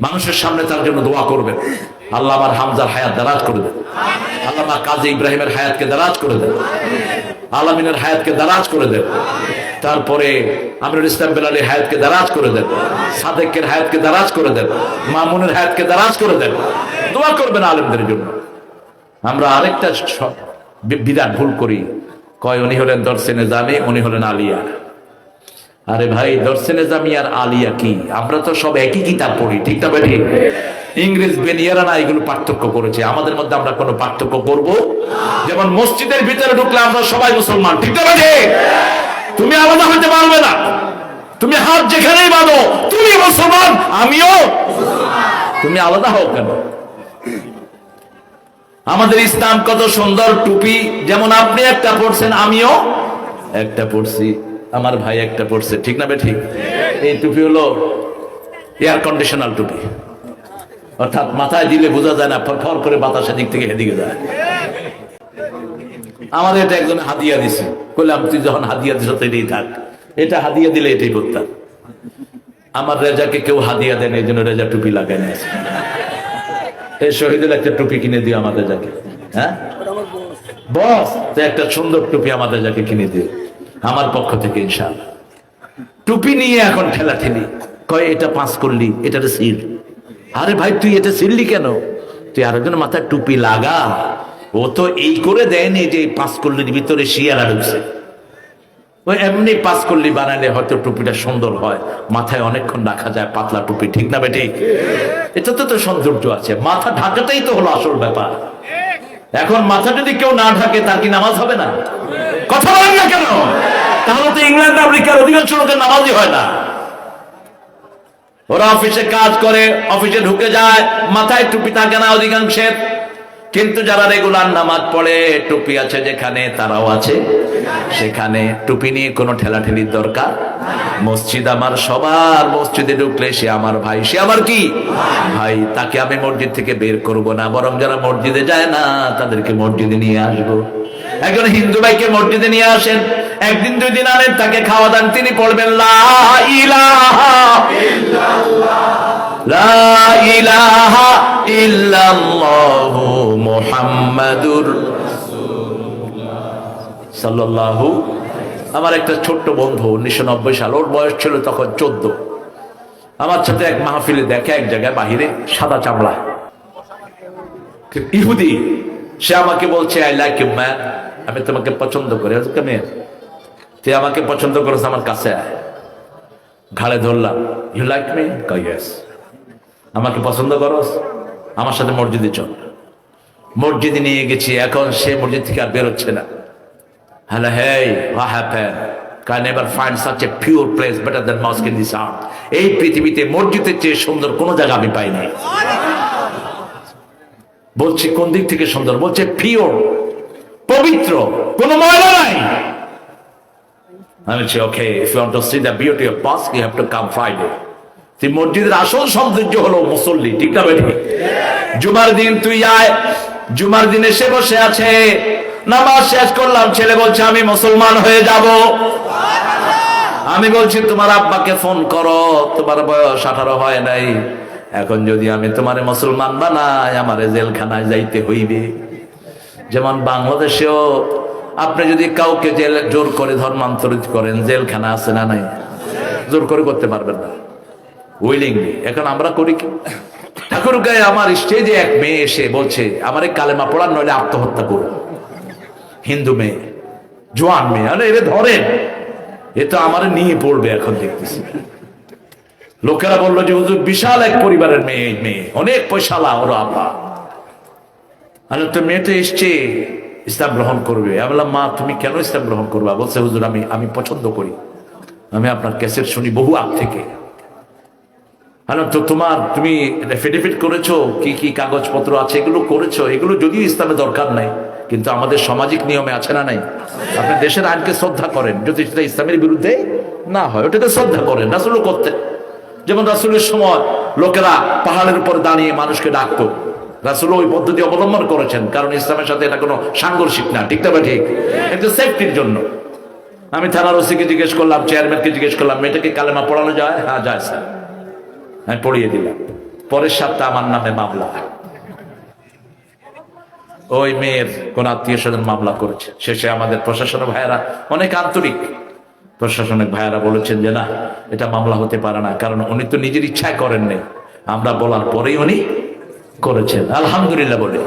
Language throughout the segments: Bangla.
মানুষের সামনে তার জন্য দোয়া করবেন। আল্লাহ আমার হামজার হায়াত দারাজ করে দেন। আল্লাহ আমার কাজী ইব্রাহিমের হায়াতকে দারাজ করে দেন। আলামিনের হায়াতকে দারাজ করে দেন। তারপরে আমরুল ইসলাম বেলালের হায়াতকে দারাজ করে দেন। সাদেকের হায়াতকে দারাজ করে দেন। মামুনের হায়াতকে দারাজ করে দেন। দোয়া করবেন আলেমদের জন্য। আমরা আরেকটা বিধান ভুল করি। কয়, উনি হলেন দর্শনে জামে, উনি হলেন আলিয়া। আরে ভাই, দর্শনে জামি আর আলিয়া কি? আমরা তো সব একই কিতাব পড়ি, ঠিক না বেঠি ইংরেজ বেনিয়ারা না এগুলো পার্থক্য করেছে। আমাদের মধ্যে আমরা কোনো পার্থক্য করব? যেমন মসজিদের ভিতরে ঢুকলে আমরা সবাই মুসলমান, ঠিক না বেঠি তুমি আলাদা হতে পারবে না। তুমি হাত যেখানেই বাঁধো, তুমি মুসলমান, আমিও। তুমি আলাদা হও কেন? আমাদের ইসলাম কত সুন্দর টুপি, যেমন আপনি একটা পড়ছেন আমিও একটা পড়ছি আমার ভাই একটা পড়ছে ঠিক না বে ঠিক এই টুপি হলো এয়ার কন্ডিশনাল টুপি। অর্থাৎ মাথায় দিলে বোঝা যায় না ফর করে বাতাস দিক থেকে এদিকে যায়। আমাদের এটা একজন হাদিয়া দিছে। বললাম তুই যখন হাদিয়া তো এটাই থাক। এটা হাদিয়া দিলে এটাই করতাম আমার রেজাকে কেউ হাদিয়া দেন এই জন্য রেজা টুপি লাগাই নিয়েছে এই শহীদের একটা টুপি কিনে দিও আমাদের যাকে হ্যাঁ? বস তো একটা সুন্দর টুপি আমাদের যাকে কিনে দিও। আমার পক্ষ থেকে ইনশাআল্লাহ। টুপি নিয়ে এখন ঠেলা ঠেলি। কয়, এটা পাস করলি এটা সিল। আরে ভাই, তুই এটা সিললি কেন? তুই আরেকজন মাথায় টুপি লাগা। ও তো এই করে দেয়নি যে এই পাঁচ কল্লির ভিতরে শিয়ারা ঢুকছে। ওই এমনি পাস করলি বানালে হয়তো টুপিটা সুন্দর হয়। মাথায় অনেকক্ষণ রাখা যায়, পাতলা টুপি, ঠিক না বেটি? এটাতে তো সৌন্দর্য আছে। মাথা ঢাকাটাই তো হলো আসল ব্যাপার। এখন মাথা যদি কেউ না ঢাকে, তার কি নামাজ হবে না? কথা বলেন না কেন? তাহলে তো ইংল্যান্ড, আমেরিকার অধিকাংশ লোকের নামাজই হয় না। ওরা অফিসে কাজ করে, অফিসে ঢুকে যায়, মাথায় টুপি থাকে না অধিকাংশের। কিন্তু যারা রেগুলার নামাজ পড়ে, টুপি আছে যেখানে, তারাও আছে। সেখানে টুপি নিয়ে কোনো ঠেলাঠেলির দরকার? মসজিদ আমার সবার। মসজিদে ঢুকলে সে আমার ভাই। সে আমার কি? ভাই, তাকে আমি মসজিদ থেকে বের করব না, বরং যারা মসজিদে যায় না, তাদেরকে মসজিদে নিয়ে আসব। একজন হিন্দু ভাইকে মসজিদে নিয়ে আসেন, একদিন দুই দিন আনেন, তাকে খাওয়া দান, তিনি পড়বেন ইলাহা লা ইলাহা সাল্লাল্লাহু, আমার একটা ছোট্ট বন্ধু, উনিশশো নব্বই সাল, ওর বয়স ছিল তখন চোদ্দ। আমার সাথে এক মাহফিলে দেখে এক জায়গায় বাহিরে সাদা চামড়া। ইহুদি, সে আমাকে বলছে আই লাইক ইউ ম্যান আমি তোমাকে পছন্দ করি কেমন তুই আমাকে পছন্দ করেছ আমার কাছে ঘাড়ে ধরলাম ইউ লাইক মি ইয়েস আমাকে পছন্দ করস? আমার সাথে মসজিদে চল। মসজিদে নিয়ে গেছি, এখন সে মসজিদ থেকে আর বেরোচ্ছে না। Hello hey what happened? Can never find such a pure place better than mosque in this earth এই পৃথিবীতে মসজিদের চেয়ে সুন্দর কোনো জায়গা আমি পাই নাই। বলছি, কোন দিক থেকে সুন্দর? বলছে পিওর পবিত্র, কোনো ময়লা নাই। আমি ওকে if you to see the beauty of mosque you have to come Friday তুই মসজিদের আসল সৌন্দর্য হলো মুসল্লি ঠিক না বেটি জুমার দিন তুই আয় জুমার দিন এসে বসে আছে নামাজ শেষ করলাম ছেলে বলছে, আমি মুসলমান হয়ে যাব। আমি বলছি, তোমার আব্বাকে ফোন করো, তোমার বয়স আঠারো হয় নাই। এখন যদি আমি তোমার মুসলমান বানাই, আমার জেলখানায় যাইতে হইবে। যেমন বাংলাদেশেও আপনি যদি কাউকে জেল জোর করে ধর্মান্তরিত করেন, জেলখানা আছে না নাই? জোর করে করতে পারবেন না। উইলিংলি এখন আমরা করি কি? ঠাকুর গায়ে আমার স্টেজে এক মেয়ে এসে বলছে, আমার এই কালেমা পড়ার নইলে আত্মহত্যা করো হিন্দু মেয়ে, জোয়ান মেয়ে। আরে, এরে ধরেন। এ তো আমার নিয়ে পড়বে এখন দেখতেছি। লোকেরা বলল যে, হুজুর, বিশাল এক পরিবারের মেয়ে মেয়ে। অনেক পয়সালা, ওর আরে তো মেয়েটা এসছে, ইসলাম গ্রহণ করবে। আমি বললাম, মা, তুমি কেন ইসলাম গ্রহণ করবা? বলছে, হুজুর, আমি আমি পছন্দ করি। আমি আপনার ক্যাসেট শুনি বহু আগ থেকে। তো তোমার, তুমি এফিডেভিট করেছ? কি কি কাগজপত্র আছে? এগুলো করেছ? এগুলো যদিও ইসলামে দরকার নাই, কিন্তু আমাদের সামাজিক নিয়মে আছে না নাই? আপনি দেশের আইনকে শ্রদ্ধা করেন। যদি সেটা ইসলামের বিরুদ্ধে না হয় ওটাকে শ্রদ্ধা করেন, রাসুলও করতেন। যেমন রাসুলের সময় লোকেরা পাহাড়ের উপর দাঁড়িয়ে মানুষকে ডাকতো। রাসুল ওই পদ্ধতি অবলম্বন করেছেন, কারণ ইসলামের সাথে এটা কোনো সাংঘর্ষিক না, ঠিক না বা ঠিক? এটা সেফটির জন্য। আমি থানার ওসিকে জিজ্ঞেস করলাম চেয়ারম্যানকে জিজ্ঞেস করলাম, মেয়েটাকে কালেমা পড়ানো যায়? হ্যাঁ যায় স্যার আমি পড়িয়ে দিলাম। পরের সপ্তাহে আমার নামে মামলা ওই মেয়ের কোন আত্মীয় স্বজন মামলা করেছে। শেষে আমাদের প্রশাসনের ভাইয়েরা অনেক আন্তরিক। প্রশাসনিক ভাইয়েরা বলেছেন যে, না, এটা মামলা হতে পারে না, কারণ উনি তো নিজের ইচ্ছায় করেন নাই আমরা বলার পরেই উনি করেছেন। আলহামদুলিল্লাহ বলে।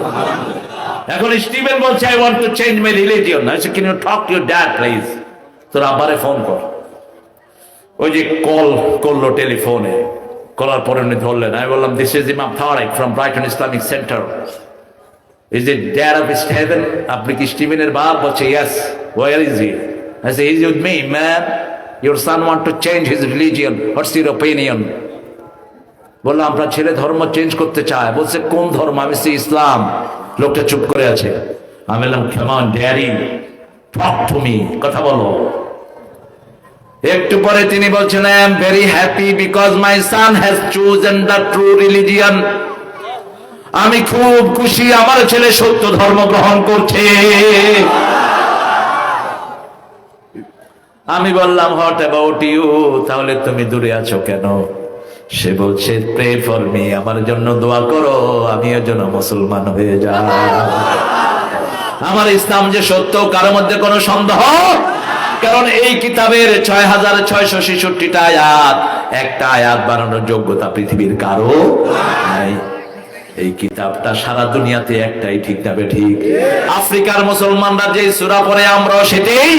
এখন স্টিভেন বলছে I want to change my religion I say can you talk to your dad please তোর আবারে ফোন কর। ওই যে কল করল টেলিফোনে। করার পরে উনি ধরলেন। আমি বললাম this is imam থাওয়ারিক from Brighton Islamic centre is it dad of Steven আপনি কি স্টিভেনের বাপ বলছে yes where is he I say, he's with me, man. Your son want to change his religion. What's your opinion? বললাম আপনার ছেলে ধর্ম চেঞ্জ করতে চায় বলছে, কোন ধর্ম? আমি সে ইসলাম। লোকটা চুপ করে আছে। আমি বললাম টক টু কথা বলো। একটু পরে তিনি বলছেন I am very happy because my son has chosen the true religion আমি খুব খুশি, আমার ছেলে সত্য ধর্ম গ্রহণ করছে। আমি বললাম হট অ্যাবাউট ইউ তাহলে তুমি দূরে আছো কেন? সে বলছে প্রে ফর মি আমার জন্য দোয়া করো আমি এর জন্য মুসলমান হয়ে যা আমার ইসলাম যে সত্য কারোর মধ্যে কোনো সন্দেহ? কারণ এই কিতাবের ছয় হাজার ছয়শো ছেষট্টিটা আয়াত, একটা আয়াত বানানোর যোগ্যতা পৃথিবীর কারও নাই। এই কিতাবটা সারা দুনিয়াতে একটাই, ঠিক যাবে ঠিক? আফ্রিকার মুসলমানরা যে সুরা পড়ে আমরা সেটাই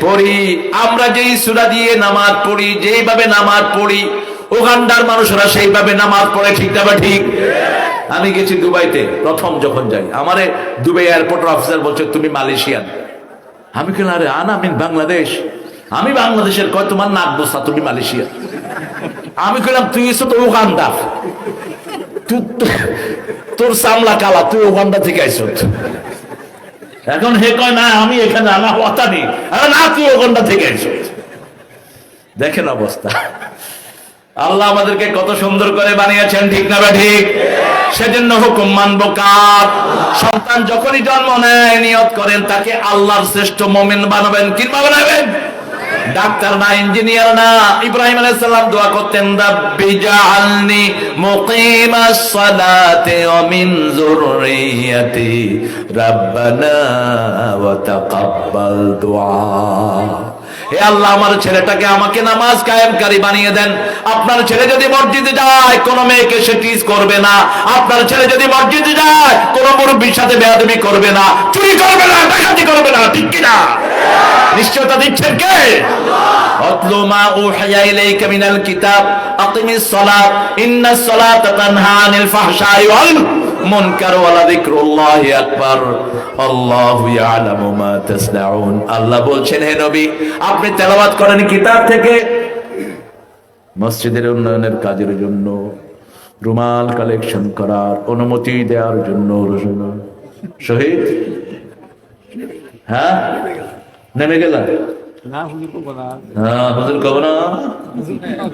পড়ি। আমরা যেই সুরা দিয়ে নামাজ পড়ি, যেইভাবে নামাজ পড়ি ওখানকার মানুষরা সেইভাবে নামাজ পড়ে, ঠিক যাবে ঠিক? আমি গেছি দুবাইতে, প্রথম যখন যাই। আমারে দুবাই এয়ারপোর্ট অফিসার বলছে, তুমি মালয়েশিয়ান। আমি কেন আরে, আন, আমি বাংলাদেশ। আমি বাংলাদেশের কয়, তোমার নাক বসা, তুমি মালয়েশিয়া আমি কেলাম তুই এসো তো ওখানদার তোর সামলা কালা, তুই ওখানটা থেকে আইস এখন হে কয়, না, আমি এখানে কথা নেই। আরে, না, তুই ওখানটা থেকে আইস দেখেন অবস্থা। আল্লাহ আমাদেরকে কত সুন্দর করে বানিয়েছেন, ঠিক না বা ঠিক সেজন্য হুকুম মানবো কার? সন্তান যখনই জন্ম নেয়, নিয়ত করেন, তাকে আল্লাহর শ্রেষ্ঠ মমিন বানাবেন। কিংবা বানাবেন? ডাক্তার না, ইঞ্জিনিয়ার না। ইব্রাহিম আলাইহিস সালাম দোয়া করতেন, রাব্বি জাআলনি মুকিমাস সালাতি ওয়া মিন রাব্বানা ওয়া তাকাব্বাল দুআ। হে আল্লাহ, আমার ছেলেটাকে আমাকে নামাজ কায়েমকারী বানিয়ে দেন। আপনার ছেলে যদি মসজিদে যায়, কোন মেয়েকে সে টিজ করবে না। আপনার ছেলে যদি মসজিদে যায়, কোন মুরব্বীর সাথে বেয়াদবি করবে না। চুরি করবে না, ডাকাতি করবে না, ঠিক কিনা? নিশ্চয়তা দিচ্ছেন কে? অতলু মা উহিয়া ইলাইকা মিনাল কিতাব, আকিমিস সালাত, ইন্নাস সালাতা তানহা আনিল ফাহশাই ওয়াল মুনকার ওয়ালা যিকরুল্লাহি আকবার। আল্লাহু ইয়ালামু মা তাসনাউন। আল্লাহ বলছেন হে নবী আপনি তেলাওয়াত করেন কিতাব থেকে? মসজিদের উন্নয়নের কাজের জন্য রুমাল কালেকশন করার অনুমতি দেওয়ার জন্য শহীদ? হ্যাঁ? নেমে গেলাম। হুজুর করব না। হ্যাঁ হুজুর কব না?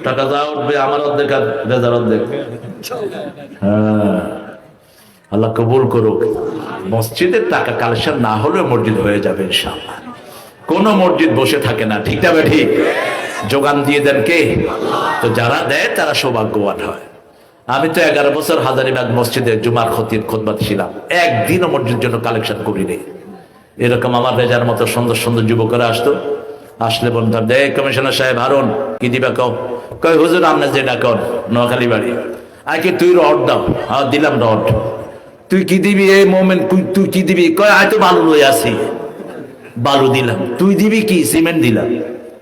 টাকা যা উঠবে আমার অর্ধেক আর বেজার অর্ধেক। হ্যাঁ। আল্লাহ কবুল করুক। মসজিদের টাকা কালেকশন না হলেও মসজিদ হয়ে যাবে ইনশাআল্লাহ। কোন মসজিদ বসে থাকে না, ঠিক যাবে ঠিক যোগান দিয়ে দেন কে? তো যারা দেয়, তারা সৌভাগ্যবান হয়। আমি তো এগারো বছর হাজারিবাগ মসজিদে জুমার খতির খোদবাত ছিলাম। একদিনও মসজিদের জন্য কালেকশন করিনি। এরকম আমার রেজার মতো সুন্দর সুন্দর যুবকরা আসতো। আসলে বলতাম দে কমিশনার সাহেব হারুন, কি দিবা কও? কয়, হুজুর আমরা যেটা কর নোয়াখালী বাড়ি আগে তুই রড দাও? হ্যাঁ দিলাম রড। তুই কি দিবি এই মোমেন্ট তুই কি দিবি? কয় তো বালু লই আসি। বালু দিলাম। তুই দিবি কি? সিমেন্ট দিলাম।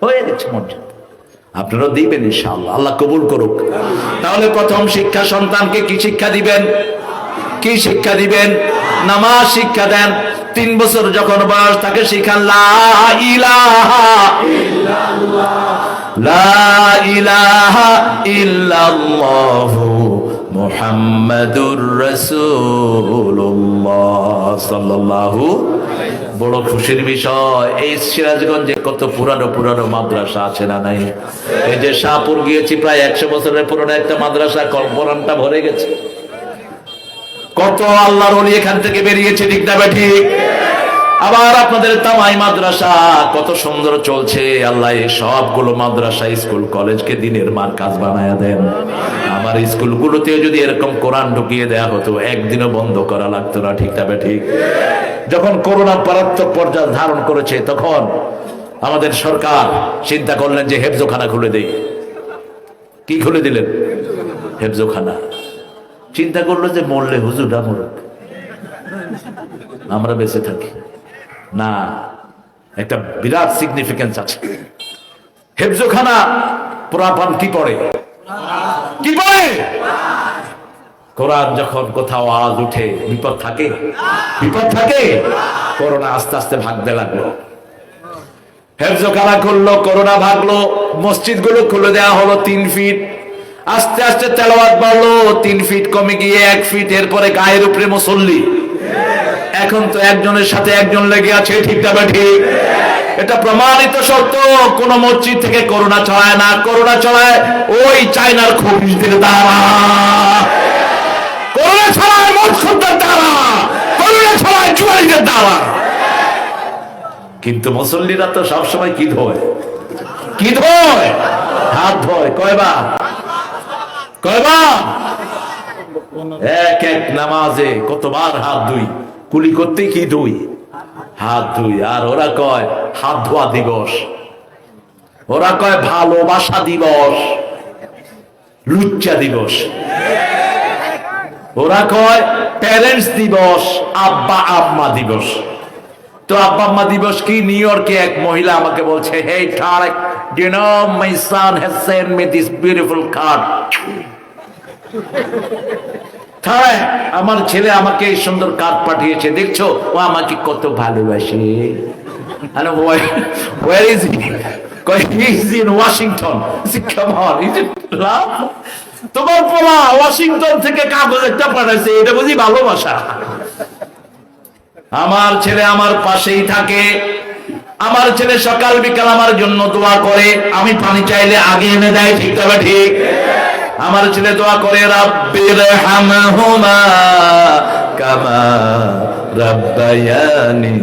হয়ে গেছে মসজিদ আপনারা দিবেন ইনশাআল্লাহ। আল্লাহ কবুল করুক। তাহলে প্রথম শিক্ষা সন্তানকে কি শিক্ষা দিবেন? কি শিক্ষা দিবেন? নামাজ শিক্ষা দেন। তিন বছর যখন বয়স, তাকে শিখান লা ইলাহা ইল্লাল্লাহু মুহাম্মাদুর রাসূলুল্লাহ সাল্লাল্লাহু বড় খুশির বিষয়। এই সিরাজগঞ্জে কত পুরানো পুরানো মাদ্রাসা আছে না নাই? এই যে শাহপুর গিয়েছি প্রায় একশো বছরের পুরনো একটা মাদ্রাসা, কল্পনাটা ভরে গেছে। কত আল্লাহর ওলি এখান থেকে বেরিয়েছে, ঠিক না আবার আপনাদের তামাই মাদ্রাসা, কত সুন্দর চলছে। আল্লাহ সবগুলো মাদ্রাসা, স্কুল, কলেজকে দিনের মার কাজ বানায় দেন। আমার স্কুলগুলোতে যদি এরকম কোরআন ঢুকিয়ে দেয়া হতো, একদিনও বন্ধ করা লাগতো না, ঠিক তবে ঠিক? যখন করোনা মারাত্মক পর্যায়ে ধারণ করেছে, তখন আমাদের সরকার চিন্তা করলেন যে হেফজোখানা খুলে দেই। কি খুলে দিলেন? হেফজোখানা। চিন্তা করল যে মরলে হুজুরটা মরুক। আমরা বেঁচে থাকি। না, একটা বিরাট সিগনিফিকেন্স আছে। হেফজোখানা পুরাপান কি পড়ে? কি পড়ে কোরআন যখন কোথাও আওয়াজ উঠে, বিপদ থাকে? বিপদ থাকে? করোনা আস্তে আস্তে ভাগতে লাগল। হেফজোখানা করল? করোনা ভাগলো। মসজিদগুলো খুলে দেওয়া হলো তিন ফিট। আস্তে আস্তে তেলাওয়াত বাড়লো। তিন ফিট কমে গিয়ে এক ফিট, এরপরে গায়ের উপরে মুসল্লি। এখন তো একজনের সাথে একজন লেগে আছে ঠিক ঠিক? এটা প্রমাণিত সত্য, কোন মসজিদ থেকে করোনা ছড়ায় না। করোনা ছড়ায় ওই চায়নার খবিসদের দ্বারা। করোনা ছড়ায় মৎস্যদের দ্বারা। করোনা ছড়ায় জুয়ারিদের দ্বারা। কিন্তু মুসল্লিরা তো সবসময় কি ধোয় কি ধোয় হাত ধোয়। কয়বার কয়বার এক এক নামাজে কতবার হাত ধুই? কুলি করতে কি ধুই হাত ধুই। আর ওরা কয়, হাত ধোয়া দিবস। ওরা কয়, ভালোবাসা দিবস। লুচ্চা দিবস। ওরা কয় প্যারেন্টস দিবস, আব্বা, আম্মা দিবস। তো আব্বা, আম্মা দিবস কি? নিউ ইয়র্কে এক মহিলা আমাকে বলছে হে Tarique you know, my son has sent me this beautiful card. Tarique আমার ছেলে আমাকে এই সুন্দর পাঠিয়েছে, দেখছ? ও আমাকে কত ভালোবাসা? আমার ছেলে আমার পাশেই থাকে। আমার ছেলে সকাল বিকাল আমার জন্য দোয়া করে। আমি পানি চাইলে আগে এনে দেয়, ঠিক তবে ঠিক? আমার ছেলে দোয়া করে রাব্বির হামহুমা কামা রাব্বায়ানি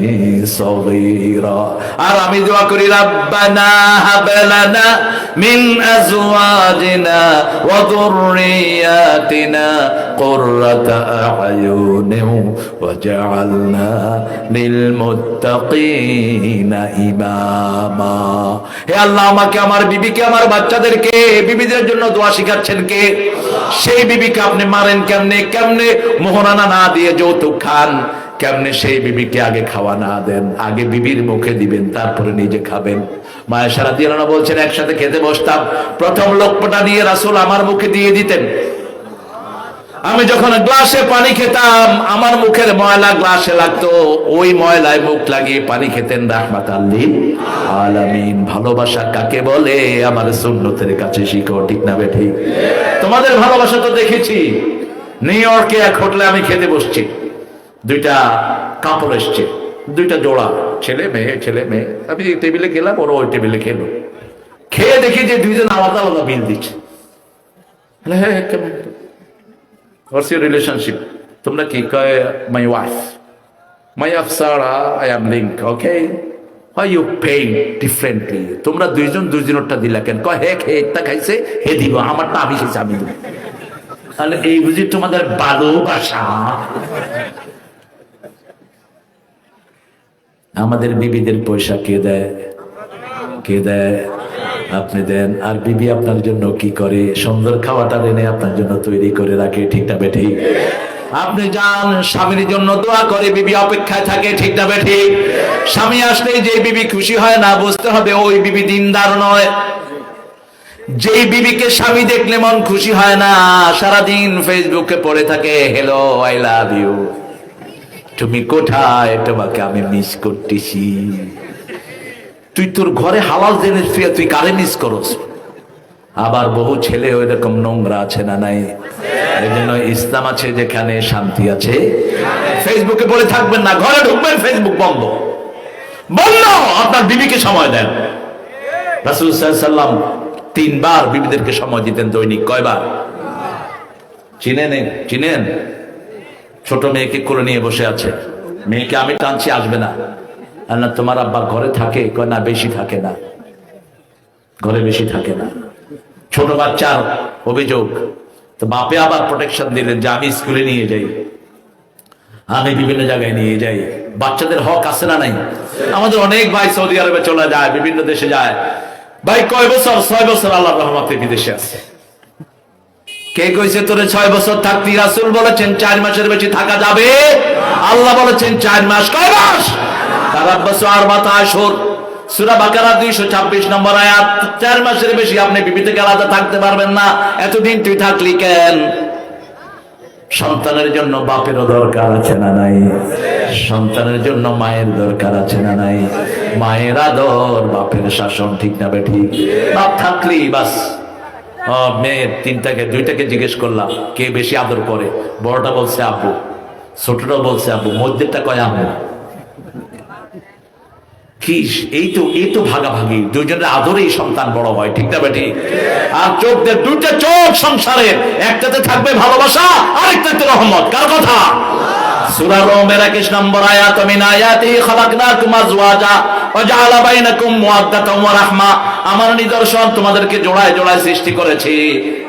সগীরা আর আমি দোয়া করি রাব্বানা হাব লানা মিন আজওয়াজিনা ওয়া যুররিয়াতিনা কুররাতা আ'য়ুনিন ওয়াজআলনা লিল মুত্তাকিনা ইমামা হে আল্লাহ, আমাকে, আমার বিবিকে, আমার বাচ্চাদেরকে, বিবিদের জন্য দোয়া শিখাচ্ছেন কে? সেই বিবিকে আপনি মারেন কেমনে? কেমনে? মোহরানা না দিয়ে যৌতুক খান। কেমনে সেই বিবিকে আগে খাওয়া না দেন? আগে বিবির মুখে দিবেন, তারপরে নিজে খাবেন। মায়া সারা দিয়ে বলছেন, একসাথে খেতে বসতাম। প্রথম লোকপটা দিয়ে রাসূল আমার মুখে দিয়ে দিতেন। আমি যখন গ্লাসে পানি খেতাম, আমার মুখের ময়লা গ্লাসে লাগতো। ওই ময়লায় মুখ লাগিয়ে পানি খেতেন রাহমাত আলামিন। ভালোবাসা কাকে বলে? আমার সুন্নতের কাছে শিখো, ঠিক না বে ঠিক তোমাদের ভালোবাসা তো দেখেছি। নিউ ইয়র্কে এক হোটেলে আমি খেতে বসছি। দুইটা কাপড় এসছে দুইটা জোড়া ছেলে মেয়ে ছেলে মেয়ে। আমি টেবিলে গেলাম ওরা ওই টেবিলে খেলো। খেয়ে দেখি যে দুইজন আলাদা আলাদা বিল দিচ্ছে। বলে, হ্যাঁ কেমন? Relationship? তোমরা কি? কয় my wife my wife Sara I am link okay Why you paying differently? তোমরা দুইজন দুইজনেরটা দিলা কেন? কয় হে খে একটা খাইছে হে দিব আমারটা আমি খেয়েছি আমি দিব। তাহলে এই বুঝি তোমাদের ভালোবাসা? আমাদের বিবিদের পয়সা কে দেয়? কে দেয়? আপনি দেন। আর বিবি আপনার জন্য কি করে? সুন্দর খাওয়াটা এনে আপনার জন্য তৈরি করে রাখে, ঠিক না বেঠি? আপনি যান, স্বামীর জন্য দোয়া করে, বিবি অপেক্ষায় থাকে, ঠিক না বেঠি? স্বামী আসলেই যে বিবি খুশি হয় না, বুঝতে হবে ওই বিবি দিনদার নয়। যেই বিবিকে স্বামী দেখলে মন খুশি হয় না, সারাদিন ফেসবুকে পড়ে থাকে হ্যালো আই লাভ ইউ তুমি কোথায়? তোমাকে আমি মিস করতেছি। তুই তোর ঘরে হালাল জেনে ফিরে তুই কারে মিস করস? আবার বহু ছেলে ওই রকম নোংরা আছে না নাই? এই ইসলাম আছে যেখানে শান্তি আছে। ফেসবুকে বলে থাকবেন না, ঘরে ঢুকবেন ফেসবুক বন্ধ। বন্ধ! আপনার বিবিকে সময় দেন। রাসুল সাল্লাম তিনবার বিবিদেরকে সময় দিতেন দৈনিক। কয়বার? চিনেন? চিনেন? ছোট মেয়েকে কোলে নিয়ে বসে আছে। মেয়েকে আমি টানছি, আসবে না। না তোমার আব্বা ঘরে থাকে, কয়, না, বেশি থাকে না। ঘরে বেশি থাকে না। ছোট বাচ্চার অভিযোগ, তো বাপে আবার প্রোটেকশন দিলেন যে আমি স্কুলে নিয়ে যাই। আমি বিভিন্ন জায়গায় নিয়ে যাই। বাচ্চাদের হক আছে না নাই? আমাদের অনেক ভাই সৌদি আরবে চলে যায়, বিভিন্ন দেশে যায়। ভাই, কয় বছর? ছয় বছর আল্লাহ রহমতে বিদেশে আছে। কে কইছে তোরে ছয় বছর থাকতি? রাসুল বলেছেন চার মাসের বেশি থাকা যাবে। আল্লাহ বলেছেন চার মাস, কয় মাস? তার আব্বাস আর মাথা আসর। সুরা বাকারা দুইশো ছাব্বিশ নম্বর আয়াত, চার মাসের বেশি আপনি বিবি থেকে থাকতে পারবেন না। এতদিন তুই থাকলি কেন? সন্তানের জন্য বাপেরও দরকার আছে না নাই? সন্তানের জন্য মায়ের দরকার আছে না নাই? মায়ের আদর, বাপের শাসন ঠিক না বে ঠিক? বাপ থাকলি বাস। মেয়ের তিনটাকে, দুইটাকে জিজ্ঞেস করলাম, কে বেশি আদর করে? বড়টা বলছে, আব্বু। বলছে, আব্বু। কয় কি, এই তো এই তো ভাগাভাগি। দুইজনের আদরেই সন্তান বড় হয়, ঠিক না বেটি? আর চোখ দিয়ে দুইটা চোখ সংসারের একটাতে থাকবে ভালোবাসা, আরেকটাতে রহমত। কার কথা? সূরা রোমের 21 নম্বর আয়াত, মিন আয়াতি খালাকনাকুম আজওয়াজা। আমার নিদর্শন তোমাদেরকে জোড়ায় জোড়ায় সৃষ্টি করেছি।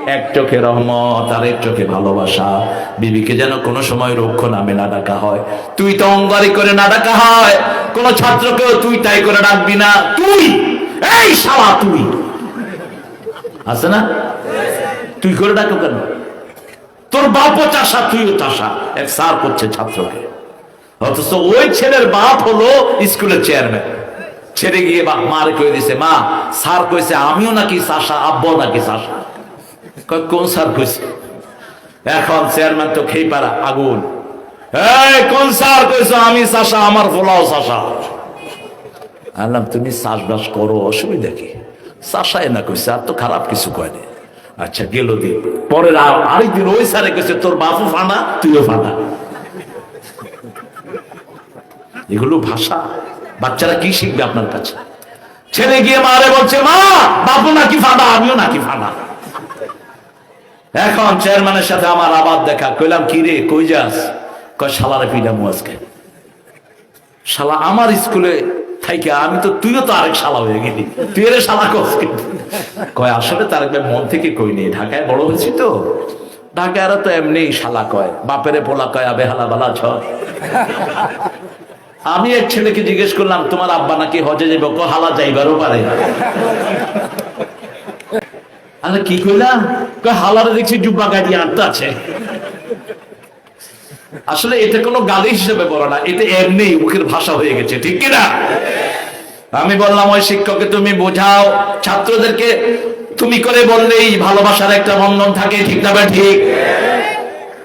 এক চোখে রহমত আর এক চোখে ভালোবাসা। বিবিকে যেন কোনো সময় রক্ষ নামে না ডাকা হয়। তুই তো অঙ্গারি করে না ডাকা হয়। কোন ছাত্রকেও তুই তাই করে ডাকবি না। তুই! এই শালা, তুই! আছে না? তুই করে ডাকো কেন? তোর বাপও চাষা, তুইও চাষা। এক স্যার করছে ছাত্রকে। অথচ ওই ছেলের বাপ হলো স্কুলের চেয়ারম্যান ছেড়ে গিয়ে বা মার কয়ে দিছে, মা, স্যার কইছে, আমিও নাকি চাষা, আব্বাও নাকি চাষা। কোন স্যার কইছে? এখন চেয়ারম্যান তো খেই পারা আগুন। কোন স্যার কইছো, আমি চাষা, আমার ফোলাও চাষা। তুমি চাষবাস করো, অসুবিধা কি? চাষায় না কইছে, আর তো খারাপ কিছু কয়নি আচ্ছা গেল দিন, পরের আর- আরেকদিন ওই স্যারে কইছে, তোর বাপু ফানা তুইও ফানা এগুলো ভাষা। বাচ্চারা কি শিখবে আপনার কাছে? ছেলে গিয়ে মারে বলছে, মা বাপু নাকি ফাঁদা, আমিও নাকি ফানা এখন চেয়ারম্যানের সাথে আমার আবার দেখা, কইলাম, কি রে, কই যাস? কয় শালারে পিডামু আজকে। শালা আমার স্কুলে থাইকে, আমি তো, তুইও তো আরেক শালা হয়ে গেলি। তুই এর শালা কস কয়, আসলে তার একবার মন থেকে কই নেই ঢাকায় বড় হয়েছি তো। ঢাকায় তো এমনি শালা কয়, বাপেরে পোলা কয়, আবে হালা বালা ছ আমি এক ছেলেকে জিজ্ঞেস করলাম, তোমার আব্বা নাকি হজে যাবে? ক হালা যাইবারও পারে। আরে কি কইলাম হালারে দেখছি জুব্বা গাড়ি আনতে আছে। আসলে এটা কোনো গালি হিসেবে বলো না, এটা এমনি মুখের ভাষা হয়ে গেছে, ঠিক কিনা? আমি বললাম, ওই শিক্ষককে তুমি বোঝাও, ছাত্রদেরকে তুমি করে বললেই ভালোবাসার একটা বন্ধন থাকে, ঠিক না বা ঠিক?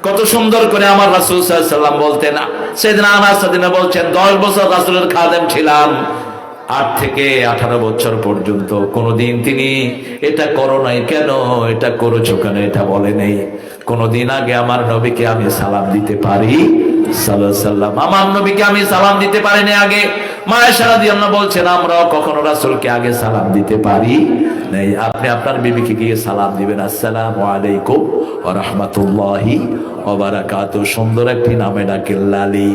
কত সুন্দর করে আমার রাসুল সাল্লাম বলতেন, সেদিন আমার সাদিনা বলছেন, দশ বছর রাসুলের খাদেম ছিলাম। আট থেকে আঠারো বছর পর্যন্ত কোনোদিন তিনি এটা করো নাই কেন? এটা করেছ কেন? এটা বলে নেই। কোনোদিন আগে আমার নবীকে আমি সালাম দিতে পারি? সাল্লাহ সাল্লাম। আমার নবীকে আমি সালাম দিতে পারিনি আগে। বলছেন কখনো রাসুলকে আগে দিতে পারি আপনি আপনার গিয়ে দিবেন, আসসালামু সুন্দর একটি নামে ডাকেন লালি।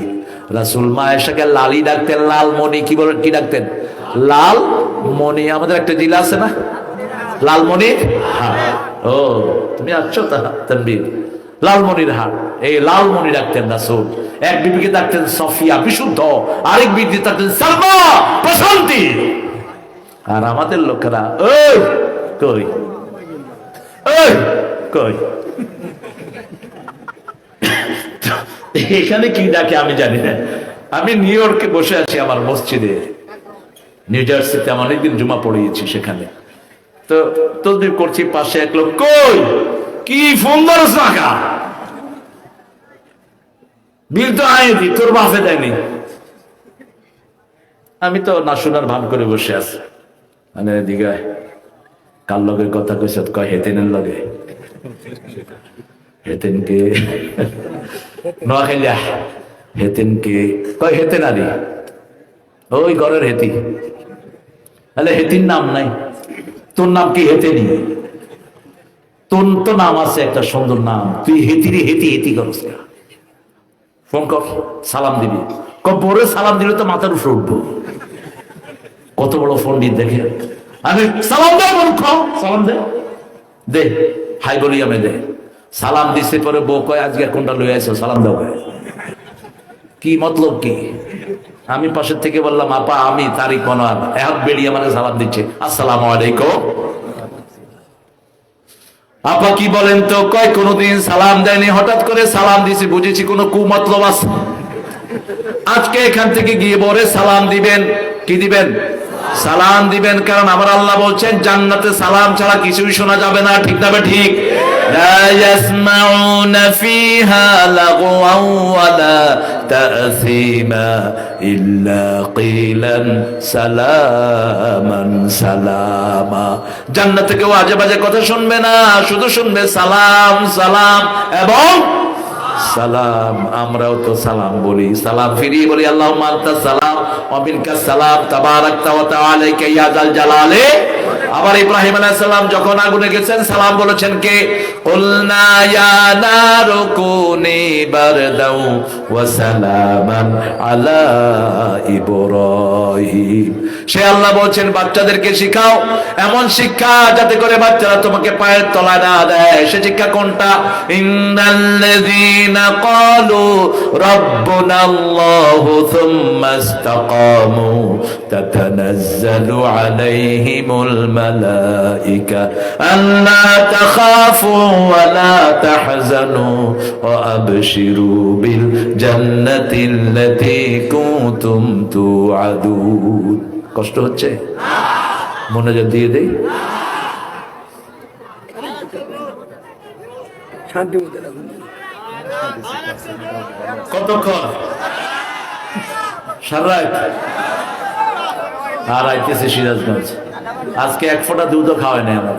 রাসুল মায়েশাকে লালি ডাকতেন লাল মণি কি বলেন কি ডাকতেন? লাল মণি আমাদের একটা জেলা আছে না? লালমণি? হাট ও, তুমি আসছো তা, তানবীর। লালমণির হাট এই লালমণি ডাকতেন রাসুল। এক বিবিকে ডাকতেন সফিয়া, বিশুদ্ধ। আরেক বিবি ডাকতেন সালমা, প্রশান্তি। আর আমাদের লোকেরা ওই কই? ওই কই? এখানে কি ডাকে আমি জানি না। আমি নিউ ইয়র্কে বসে আছি আমার মসজিদে। নিউ জার্সিতে অনেকদিন জুমা পড়িয়েছি সেখানে। তো তদবির করছি পাশে এক লোক, কই? কি ফোন ধরস না বিল তো আয়নি তোর বাপে দেয়নি আমি তো না শোনার ভান করে বসে আছি। মানে দিঘায় কার লগের কথা কইস কয়, হেতেনের লগে। হেতেনকে নোয়াখাইলা হেতেনকে কয়, হেতেন আলী? ওই ঘরের হেতি। তাহলে হেতির নাম নাই। তোর নাম কি হেতেনি? তোর তো নাম আছে একটা সুন্দর নাম। তুই হেতিরে হেতি হেতি করস না। ফোন কর, সালাম দিবি। কবরে সালাম দিলে তো মাথার উপরে উঠবো। কত বড় পন্ডিত দেখে। আমি সালাম দে মূর্খ সালাম দে। দে, হাই বলি আমি দে। সালাম দিছে পরে বউ কয়, আজকে কোনটা লই আইছো? সালাম দাও। কি মতলব কি? আমি পাশের থেকে বললাম, আপা, আমি তারিক মনোয়ার এক বেরিয়ে মানে সালাম দিচ্ছে। আসসালামু আলাইকুম। আপা কি বলেন তো? কয়, কোনোদিন সালাম দেয়নি? হঠাৎ করে সালাম দিছি, বুঝেছি কোনো কুমতলব আছে। আজকে এখান থেকে গিয়ে বরে সালাম দিবেন, কি দিবেন? সালাম দিবেন, কারণ আমার আল্লাহ বলছেন, জান্নাতে সালাম ছাড়া কিছুই শোনা যাবে না। ঠিক না ঠিক? জান্নাত কেউ আজে বাজে কথা শুনবে না, শুধু শুনবে সালাম সালাম এবং সালাম, আমরাও তো সালাম বলি। সালাম ফিরিয়ে বলি আল্লাহ আনতা সালাম অমিনকা সালাম, তাবারাকতা ওয়া তাআলাকা ইয়া জাল জালালে। আবার ইব্রাহিম আলাইহিস সালাম যখন আগুনে গেছেন, সালাম বলেছেন কে? কুলনা ইয়া নারু কুনি বারদাও ওয়া সালামান আলা ইব্রাহিম। সে আল্লাহ বলছেন, বাচ্চাদেরকে শিখাও। এমন শিক্ষা যাতে করে বাচ্চারা তোমাকে পায়ের তলায় না দেয়। সে শিক্ষা কোনটা? ইন্নাল্লাযীনা ক্বালু রাব্বুনা আল্লাহু থুম্মা ইসতাকামু তাতানাজ্জালু আলাইহিমুল মালাইকা আল্লা তাখাফু ওয়া লা তাহজানু ওয়া আবশিরু বিল জান্নাতিল্লাতী কুনতুম তুআদুন। কষ্ট হচ্ছে? মনোযোগ দিয়ে দেই। কতক্ষণ? আর আইতেছে সিরাজগঞ্জ। আজকে এক ফোঁটা দুধও খাওয়ায় নাই আমার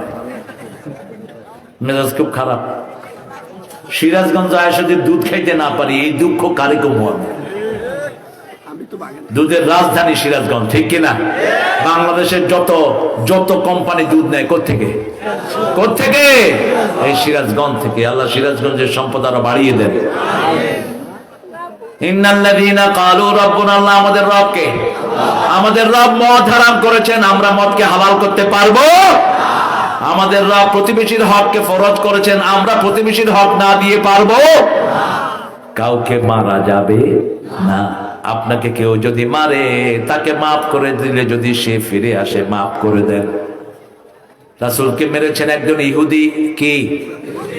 মেজাজ খুব খারাপ। সিরাজগঞ্জ আয় যদি দুধ খাইতে না পারি এই দুঃখ কারে কমু আমি? দুধের রাজধানী সিরাজগঞ্জ, ঠিক কিনা? বাংলাদেশের যত যত কোম্পানি দুধ নেয় কোথেকে কোথেকে এই সিরাজগঞ্জ থেকে। আল্লাহ সিরাজগঞ্জের সম্পদ আরও বাড়িয়ে দেন। কাউকে মারা যাবে না। আপনাকে কেউ যদি মারে, তাকে মাফ করে দিলে যদি সে ফিরে আসে, মাফ করে দেন। রাসূলকে মেরেছেন একজন ইহুদি, কি?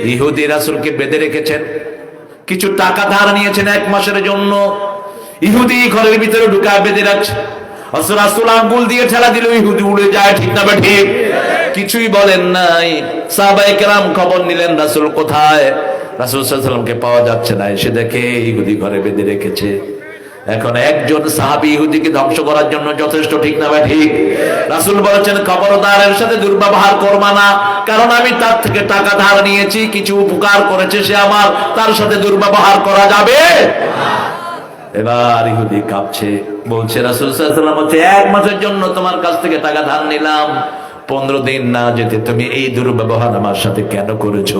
ইহুদি রাসূলকে বেঁধে রেখেছেন। কিছু টাকা ধার নিয়েছেন এক মাসের জন্য। ইহুদি ঘরের ভিতরে ঢুকায় বেঁধে রাখছে। রাসূল আঙ্গুল দিয়ে ঠেলা দিল, ইহুদি উড়ে যায়, ঠিক না ঠিক? কিছুই বলেন নাই। সাহাবায়ে কেরাম খবর নিলেন, রাসূল কোথায়? রাসূল সাল্লামকে পাওয়া যাচ্ছে না। এসে দেখে ইহুদি ঘরে বেঁধে রেখেছে। এখন একজন সাহাবী ইহুদিকে ধ্বংস করার জন্য যথেষ্ট, ঠিক না ঠিক। রাসূল বলেছেন, খবরদারের সাথে দুর্ব্যবহার করবা না, কারণ আমি তার থেকে টাকা ধার নিয়েছি, কিছু উপকার করেছে সে আমার, তার সাথে দুর্ব্যবহার করা যাবে এবার ইহুদি কাঁপছে, বলছে, রাসূল ওয়াসাল্লাম হচ্ছে এক মাসের জন্য তোমার কাছ থেকে টাকা ধার নিলাম। পনেরো দিন না যেতে তুমি এই দুর্ব্যবহার আমার সাথে কেন করেছ?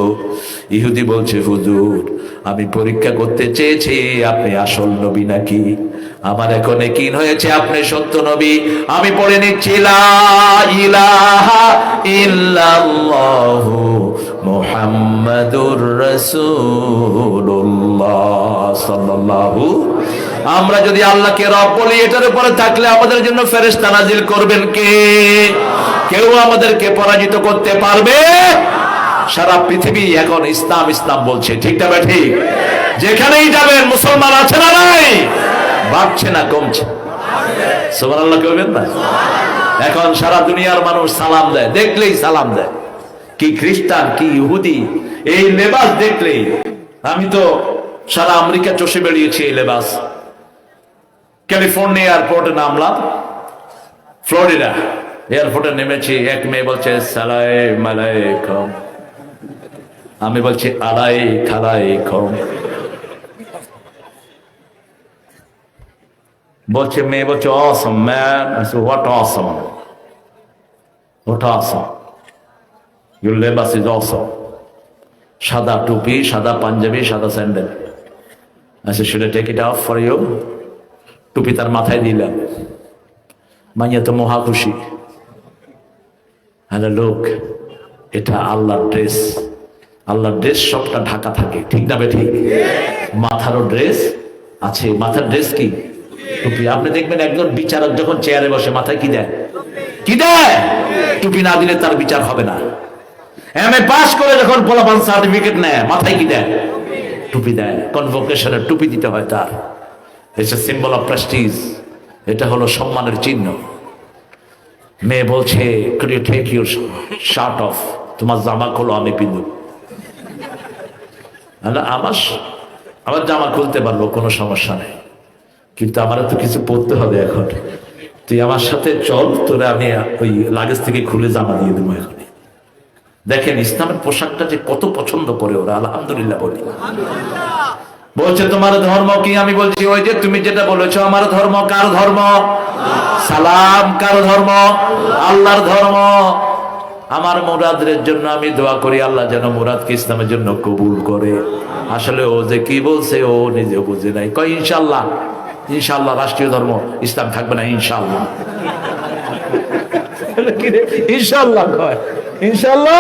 ইহুদি বলছে, হুজুর, আমি পরীক্ষা করতে চেয়েছি, আপনি আসল নবী নাকি? আমার এখন কিন হয়েছে, আপনি সত্য নবী। আমি পড়ে নিচ্ছি ইলাহা রাসূলুল্লাহ সাল্লাল্লাহু আমরা যদি আল্লাহকে রব বলি, এটার উপরে থাকলে আমাদের জন্য ফেরেশতা নাজিল করবেন কে? কেউ আমাদেরকে পরাজিত করতে পারবে? সারা পৃথিবী এখন ইসলাম ইসলাম বলছে, ঠিক না ঠিক যেখানেই যাবেন, মুসলমান আছে না নাই? বাড়ছে না কমছে। সুবহানাল্লাহ কইবেন না? এখন সারা দুনিয়ার মানুষ সালাম দেয়, দেখলেই সালাম দেয়। কি খ্রিস্টান, কি ইহুদি, এই লেবাস দেখলেই। আমি তো সারা আমেরিকা চষে বেরিয়েছি এই লেবাস। ক্যালিফোর্নিয়া এয়ারপোর্টে নামলাম। ফ্লোরিডা এয়ারপোর্টে নেমেছি। এক মেয়ে বলছে সালাই মালাইকুম আমি বলছি আলাই খালাই কম বলছে মেয়ে বলছে awesome man what awesome what awesome your লেবাস ইজ অসম সাদা টুপি, সাদা পাঞ্জাবি, সাদা স্যান্ডেল। আচ্ছা should take it off for you টুপি তার মাথায় দিলাম। মাইয়া তো মহা খুশি। হ্যালো, লোক, এটা আল্লাহর ড্রেস। আল্লাহর ড্রেস সবটা ঢাকা থাকে, ঠিক না ঠিক? মাথারও ড্রেস আছে। মাথার ড্রেস কি? টুপি। আপনি দেখবেন একজন বিচারক যখন চেয়ারে বসে, মাথায় কি দেয়? কি দেয়? টুপি না দিলে তার বিচার হবে না। এম এ পাস করে যখন পোলাপান সার্টিফিকেট নেয়, মাথায় কি দেয়? টুপি দেয়। কনভোকেশনের টুপি দিতে হয় তার। It's a symbol of prestige এটা হলো সম্মানের চিহ্ন। মেয়ে বলছে you take শার্ট অফ তোমার জামা খোলো আমি পিন্ধু আমার আমার জামা খুলতে পারব কোনো সমস্যা নেই। কিন্তু আমার তো কিছু পড়তে হবে এখন। তুই আমার সাথে চল, তোরা আমি ওই লাগেজ থেকে খুলে জামা দিয়ে দেবো এখন দেখেন, ইসলামের পোশাকটা যে কত পছন্দ করে ওরা, আলহামদুলিল্লাহ বলি। বলছে, তোমার ধর্ম কি? আমি বলছি, ওই যে তুমি যেটা বলেছ, আমার ধর্ম কার ধর্ম? সালাম কার ধর্ম? আল্লাহর ধর্ম। আমার মুরাদের জন্য আমি দোয়া করি, আল্লাহ যেন মুরাদকে ইসলামের জন্য কবুল করে। আসলে ও যে কি বলছে, ও নিজে বুঝে নাই। কয় ইনশাল্লাহ ইনশাল্লাহ রাষ্ট্রীয় ধর্ম, ইসলাম থাকবে না ইনশাল্লাহ ইনশাল্লাহ কয় ইনশাল্লাহ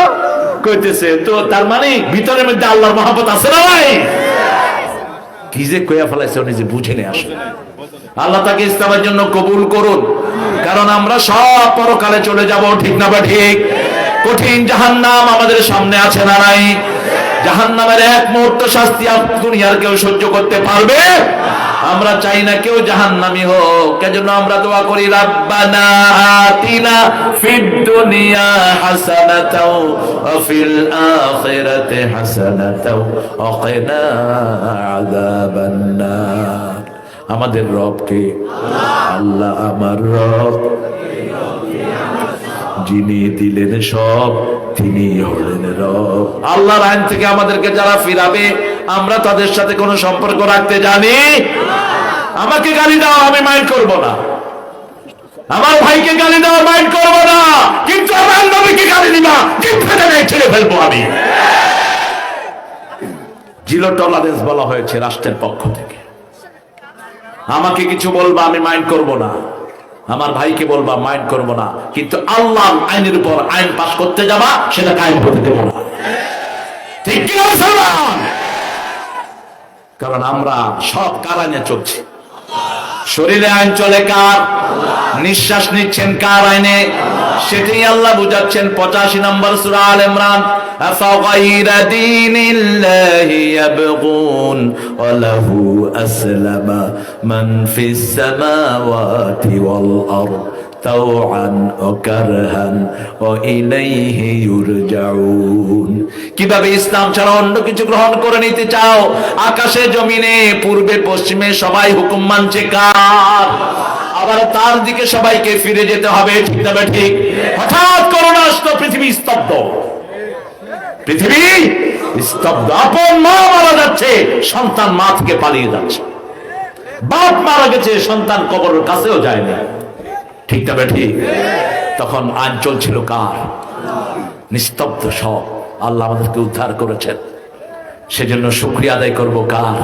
কইতেছে, তো তার মানে ভিতরের মধ্যে আল্লাহর মহাপত আছে না ভাই কি যে কয়া ফেলাইছে, উনি যে বুঝে নিয়ে আসবে আল্লাহ তাকে ইসলামের জন্য কবুল করুন। কারণ আমরা সব পরকালে চলে যাব, ঠিক না বা ঠিক? কঠিন জাহান্নাম আমাদের সামনে আছে না নাই? জাহান্নামের এক মুহূর্ত শাস্তি দুনিয়ার কেউ সহ্য করতে পারবে আমরা চাই না কেউ জাহান্নামি হোক। কেজন্য আমরা দোয়া করি আমাদের রবকে, আল্লাহ আমার রব। যিনি দিলেন সব, তিনি হলেন রব। আল্লাহর আইন থেকে আমাদেরকে যারা ফিরাবে, আমরা তাদের সাথে কোনো সম্পর্ক রাখতে জানি? আমাকে গালি দাও, আমি মাইন্ড করব না। আমার ভাইকে গালি দাও, মাইন্ড করব না। কিন্তু আমার নবীকে গালি দিবা, কিন্তু ছেড়ে ফেলব আমি। জিরো টলারেন্স বলা হয়েছে রাষ্ট্রের পক্ষ থেকে। আমাকে কিছু বলবা, আমি মাইন্ড করব না। আমার ভাইকে বলবা, মাইন্ড করব না। কিন্তু আল্লাহ আইনের উপর আইন পাশ করতে যাবা, সেটা কায়েম করতে দেবো না। ঠিক? কারণ আমরা সব কারণে চলছি। শরীরে আইন চলে কার নিঃশ্বাস নিচ্ছেন কার আইনে সেটাই আল্লাহ বুঝাচ্ছেন পঁচাশি নম্বর সুরা আল ইমরান أفغير دين الله يبغون وله أسلم من في السماوات والأرض طوعا وكرها وإليه يرجعون কিভাবে ইসলাম ছাড়া অন্য কিছু গ্রহণ করে নিতে চাও আকাশে জমিনে পূর্বে পশ্চিমে সবাই হুকুম মানছে কার আবার তার দিকে সবাইকে ফিরে যেতে হবে ঠিক না ঠিক হঠাৎ করোনা আসতো পৃথিবী স্তব্ধ পৃথিবী স্তব্ধ আপন মা মারা যাচ্ছে সন্তান মা থেকে পালিয়ে যাচ্ছে বাপ মারা গেছে সন্তান কবরের কাছেও যায়নি ঠিক না ঠিক তখন আইন চলছিল কার? নিস্তব্ধ সব। আল্লাহ আমাদেরকে উদ্ধার করেছেন। সেজন্য শুক্রিয়া আদায় করব কার?